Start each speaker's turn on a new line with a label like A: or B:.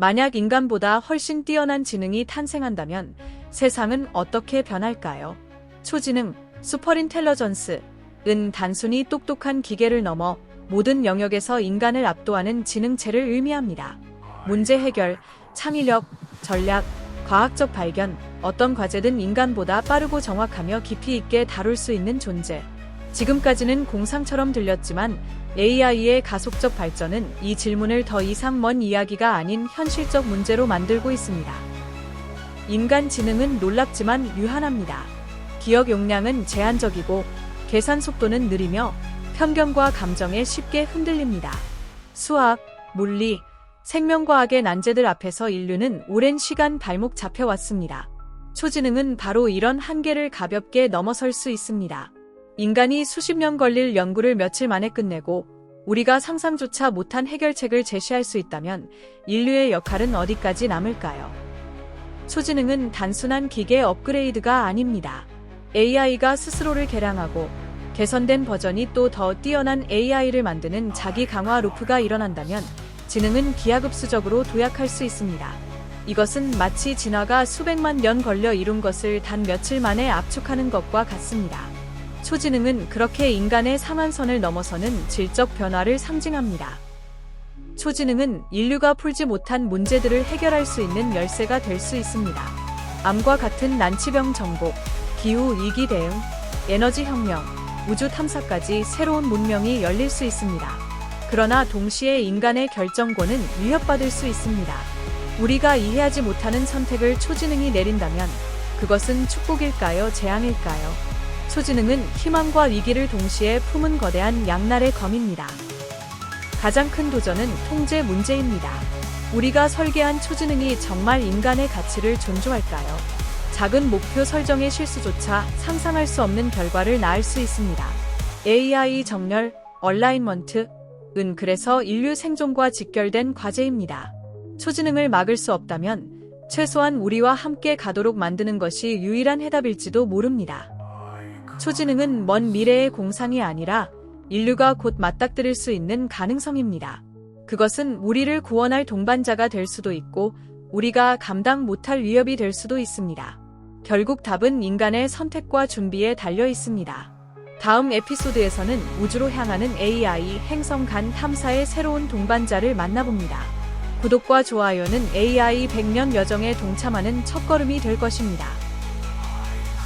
A: 만약 인간보다 훨씬 뛰어난 지능이 탄생한다면 세상은 어떻게 변할까요? 초지능, 슈퍼인텔러전스, 은 단순히 똑똑한 기계를 넘어 모든 영역에서 인간을 압도하는 지능체를 의미합니다. 문제 해결, 창의력, 전략, 과학적 발견, 어떤 과제든 인간보다 빠르고 정확하며 깊이 있게 다룰 수 있는 존재. 지금까지는 공상처럼 들렸지만 AI의 가속적 발전은 이 질문을 더 이상 먼 이야기가 아닌 현실적 문제로 만들고 있습니다. 인간 지능은 놀랍지만 유한합니다. 기억 용량은 제한적이고 계산 속도는 느리며 편견과 감정에 쉽게 흔들립니다. 수학, 물리, 생명과학의 난제들 앞에서 인류는 오랜 시간 발목 잡혀왔습니다. 초지능은 바로 이런 한계를 가볍게 넘어설 수 있습니다. 인간이 수십 년 걸릴 연구를 며칠 만에 끝내고 우리가 상상조차 못한 해결책을 제시할 수 있다면 인류의 역할은 어디까지 남을까요? 초지능은 단순한 기계 업그레이드가 아닙니다. AI가 스스로를 개량하고 개선된 버전이 또 더 뛰어난 AI를 만드는 자기 강화 루프가 일어난다면 지능은 기하급수적으로 도약할 수 있습니다. 이것은 마치 진화가 수백만 년 걸려 이룬 것을 단 며칠 만에 압축하는 것과 같습니다. 초지능은 그렇게 인간의 상한선을 넘어서는 질적 변화를 상징합니다. 초지능은 인류가 풀지 못한 문제들을 해결할 수 있는 열쇠가 될 수 있습니다. 암과 같은 난치병 정복, 기후 위기 대응, 에너지 혁명, 우주 탐사까지 새로운 문명이 열릴 수 있습니다. 그러나 동시에 인간의 결정권은 위협받을 수 있습니다. 우리가 이해하지 못하는 선택을 초지능이 내린다면 그것은 축복일까요? 재앙일까요? 초지능은 희망과 위기를 동시에 품은 거대한 양날의 검입니다. 가장 큰 도전은 통제 문제입니다. 우리가 설계한 초지능이 정말 인간의 가치를 존중할까요? 작은 목표 설정의 실수조차 상상할 수 없는 결과를 낳을 수 있습니다. AI 정렬, 얼라인먼트, 은 그래서 인류 생존과 직결된 과제입니다. 초지능을 막을 수 없다면 최소한 우리와 함께 가도록 만드는 것이 유일한 해답일지도 모릅니다. 초지능은 먼 미래의 공상이 아니라 인류가 곧 맞닥뜨릴 수 있는 가능성입니다. 그것은 우리를 구원할 동반자가 될 수도 있고 우리가 감당 못할 위협이 될 수도 있습니다. 결국 답은 인간의 선택과 준비에 달려 있습니다. 다음 에피소드에서는 우주로 향하는 AI 행성 간 탐사의 새로운 동반자를 만나봅니다. 구독과 좋아요는 AI 100년 여정에 동참하는 첫걸음이 될 것입니다.